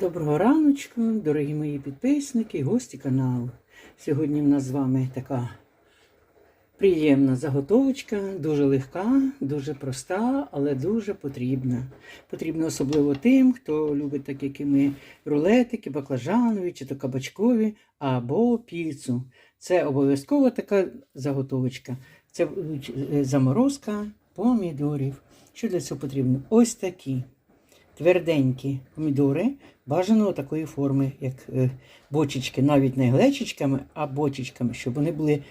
Доброго раночку, дорогі мої підписники, гості каналу. Сьогодні в нас з вами така приємна заготовочка, дуже легка, дуже проста, але дуже потрібна. Потрібна особливо тим, хто любить, так як і ми, рулетики, баклажанові чи то кабачкові або піцу. Це обов'язково така заготовочка. Це е, заморозка помідорів. Що для цього потрібно? Ось такі тверденькі помідори, бажано такої форми, як е, бочечки, навіть не глечичками, а бочечками, щоб вони були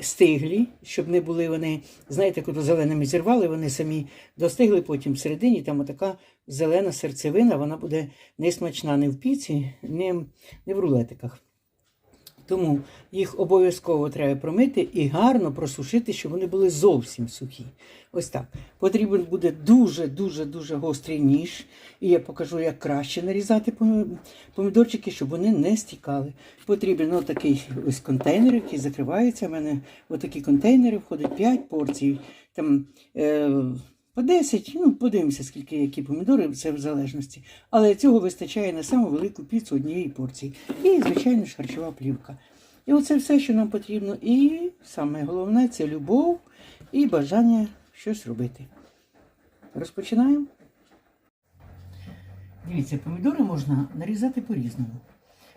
стиглі, щоб не були вони, знаєте, коли зеленими зірвали, вони самі достигли, потім всередині там отака зелена серцевина, вона буде не смачна не в піці, не, не в рулетиках. Тому їх обов'язково треба промити і гарно просушити, щоб вони були зовсім сухі. Ось так. Потрібен буде дуже-дуже дуже гострий ніж. І я покажу, як краще нарізати помідорчики, щоб вони не стікали. Потрібен отакий ось контейнер, який закривається. У мене отакі контейнери входить 5 порцій. Там, е, по 10, ну подивимося, скільки які помідори, це в залежності. Але цього вистачає на саму велику піцу однієї порції. І, звичайно ж, харчова плівка. І оце все, що нам потрібно. І саме головне це любов і бажання щось робити. Розпочинаємо. Дивіться, помідори можна нарізати по-різному.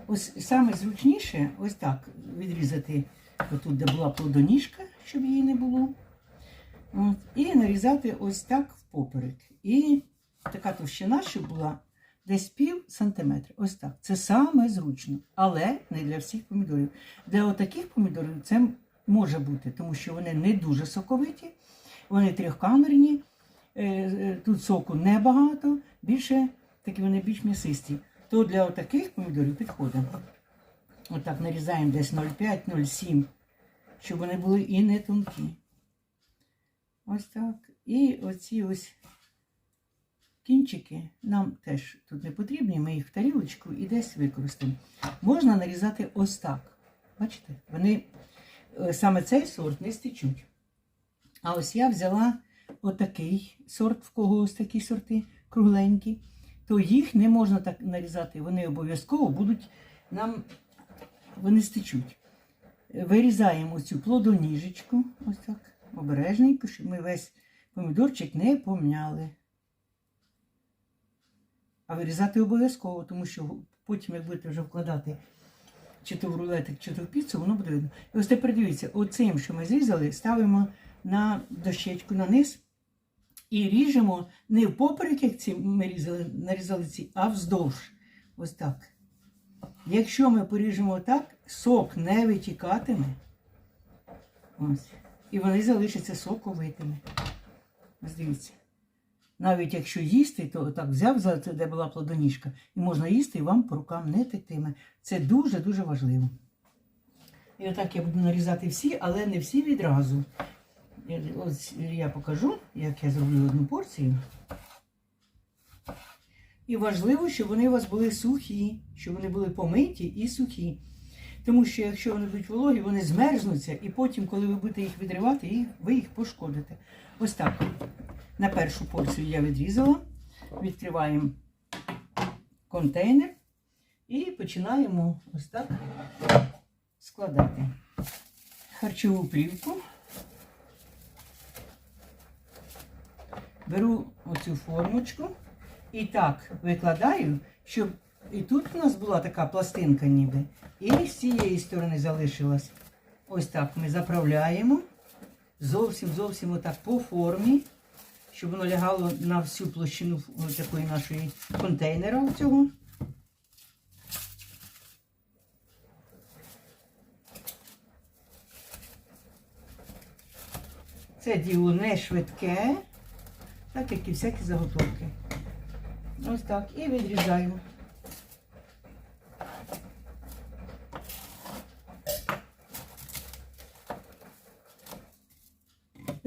Ось саме зручніше, ось так відрізати отут, де була плодоніжка, щоб її не було. От, І нарізати ось так впоперек. І така товщина, щоб була десь пів сантиметра. Ось так. Це саме зручно. Але не для всіх помідорів. Для отаких помідорів це може бути, тому що вони не дуже соковиті, вони трьохкамерні, е, е, тут соку небагато, більше такі вони більш м'ясисті. То для отаких помідорів підходить. Отак нарізаємо десь 0,5-0,7, щоб вони були і не тонкі. Ось так. І оці ось кінчики нам теж тут не потрібні, ми їх в тарілочку і десь використаємо. Можна нарізати ось так. Бачите? Вони е, саме цей сорт не стечуть. А ось я взяла отакий сорт, в кого ось такі сорти кругленькі, то їх не можна так нарізати. Вони обов'язково будуть нам, вони стечуть. Вирізаємо цю плодоніжечку, ось так обережненько, щоб ми весь помідорчик не помняли. А вирізати обов'язково, тому що потім, як будете вже вкладати чи то в рулетик, чи то в піцу, воно буде видно. І ось тепер дивіться, оцим, що ми зрізали, ставимо на дощечку на низ і ріжемо не в поперек, як ці ми різали, нарізали ці, а вздовж. Ось так. Якщо ми поріжемо так, сок не витікатиме. Ось. І вони залишаться соковитими. Дивіться. Навіть якщо їсти, то так взяв, де була плодоніжка, і можна їсти, і вам по рукам не тектиме. Це дуже-дуже важливо. І отак я буду нарізати всі, але не всі відразу. Ось я покажу, як я зроблю одну порцію. І важливо, щоб вони у вас були сухі, щоб вони були помиті і сухі. Тому що якщо вони будуть вологі, вони змерзнуться, і потім, коли ви будете їх відривати, ви їх пошкодите. Ось так. На першу порцію я відрізала. Відкриваємо контейнер і починаємо ось так складати харчову плівку. Беру оцю формочку і так викладаю, щоб і тут у нас була така пластинка ніби. І з цієї сторони залишилась. Ось так ми заправляємо. Зовсім зовсім отак по формі, щоб воно лягало на всю площину такої нашої контейнера. Оцього. Це діло не швидке, так як і всякі заготовки. Ось так. І відрізаємо.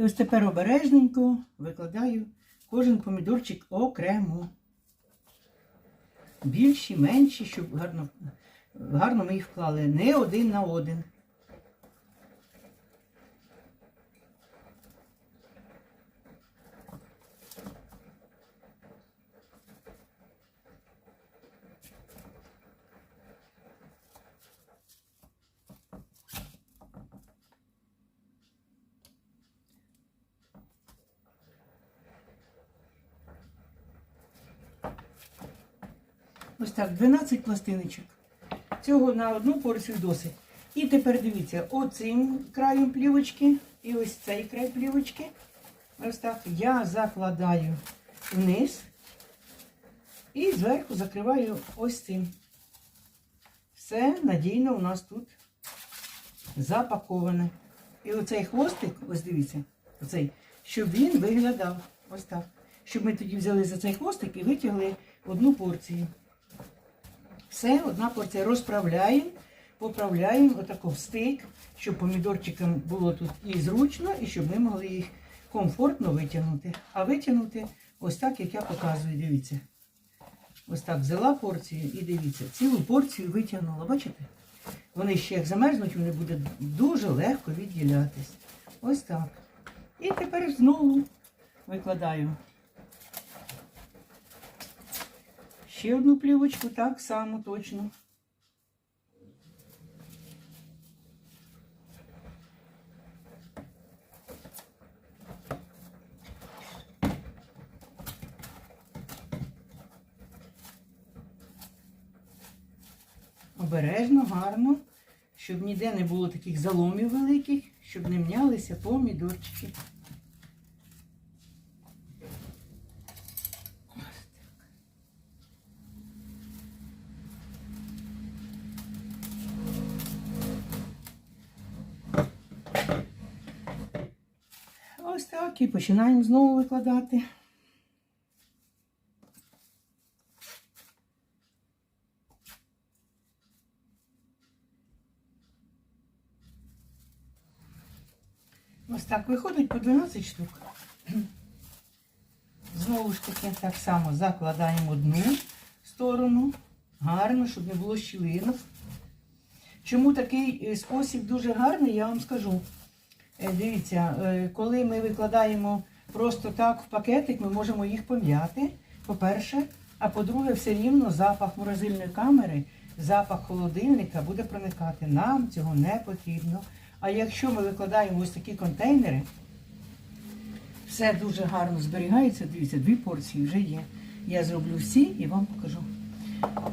Ось тепер обережненько викладаю кожен помідорчик окремо. Більші, менші, щоб гарно, гарно ми їх вклали. Не один на один. Ось так, 12 пластиночок. Цього на одну порцію досить. І тепер дивіться, оцим краєм плівочки і ось цей край плівочки. Ось так я закладаю вниз і зверху закриваю ось цим. Все надійно у нас тут запаковане. І оцей хвостик, ось дивіться, оцей, щоб він виглядав ось так. Щоб ми тоді взяли за цей хвостик і витягли одну порцію. Все, одна порція розправляємо, поправляємо отако в стик, щоб помідорчикам було тут і зручно, і щоб ми могли їх комфортно витягнути. А витягнути ось так, як я показую, дивіться. Ось так взяла порцію і дивіться, цілу порцію витягнула. Бачите? Вони ще як замерзнуть, вони буде дуже легко відділятись. Ось так. І тепер знову викладаю ще одну плівочку, так само точно. Обережно, гарно, щоб ніде не було таких заломів великих, щоб не мнялися помідорчики. Ось так і починаємо знову викладати. Ось так виходить по 12 штук. Знову ж таки, так само закладаємо одну сторону. Гарно, щоб не було щілинок. Чому такий е, спосіб дуже гарний, я вам скажу. Е, Дивіться, е, коли ми викладаємо просто так в пакетик, ми можемо їх пом'яти, по-перше. А по-друге, все рівно запах морозильної камери, запах холодильника буде проникати. Нам цього не потрібно. А якщо ми викладаємо ось такі контейнери, все дуже гарно зберігається. Дивіться, дві порції вже є. Я зроблю всі і вам покажу.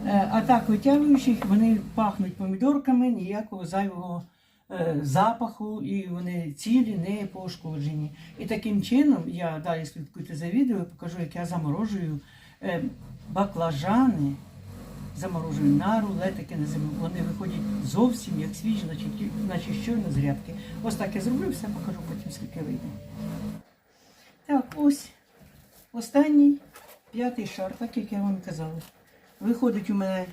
Е, А так, витягуючи їх, вони пахнуть помідорками, ніякого зайвого запаху, і вони цілі, не пошкоджені. І таким чином, я далі слідкуйте за відео, покажу, як я заморожую е, баклажани, заморожую на рулетики на зиму. Вони виходять зовсім як свіжі, наче щойно з рядки. Ось так я зроблю, все покажу потім, скільки вийде. Так, ось останній п'ятий шар, так як я вам казала. Виходить у мене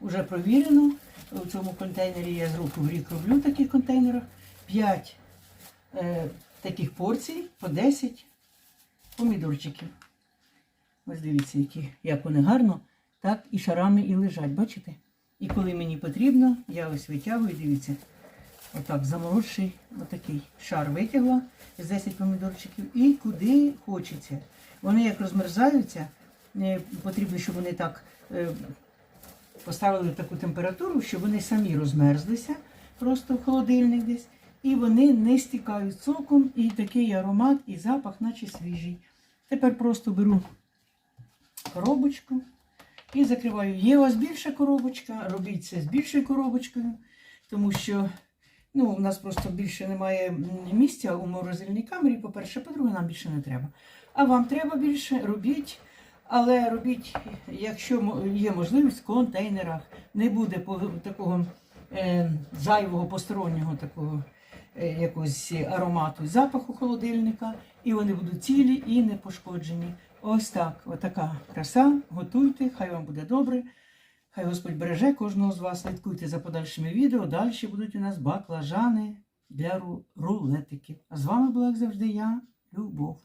вже провірено. У цьому контейнері я з року в рік роблю в таких контейнерах. 5 е, таких порцій по 10 помідорчиків. Ось дивіться, які, як вони гарно, так і шарами і лежать, бачите? І коли мені потрібно, я ось витягую, дивіться, отак заморозший отакий шар витягла з 10 помідорчиків і куди хочеться. Вони як розмерзаються, е, потрібно, щоб вони так е, поставили таку температуру, щоб вони самі розмерзлися, просто в холодильник десь. І вони не стікають соком, і такий аромат, і запах, наче свіжий. Тепер просто беру коробочку і закриваю. Є у вас більша коробочка, робіть це з більшою коробочкою, тому що ну, у нас просто більше немає місця у морозильній камері, по-перше, по-друге, нам більше не треба. А вам треба більше, робіть. Але робіть, якщо є можливість, в контейнерах. Не буде такого е, зайвого постороннього такого е, якогось аромату запаху холодильника, і вони будуть цілі і не пошкоджені. Ось так, отака краса. Готуйте, хай вам буде добре. Хай Господь береже кожного з вас. Слідкуйте за подальшими відео. Далі будуть у нас баклажани для ру- рулетиків. А з вами була, як завжди, я, Любов.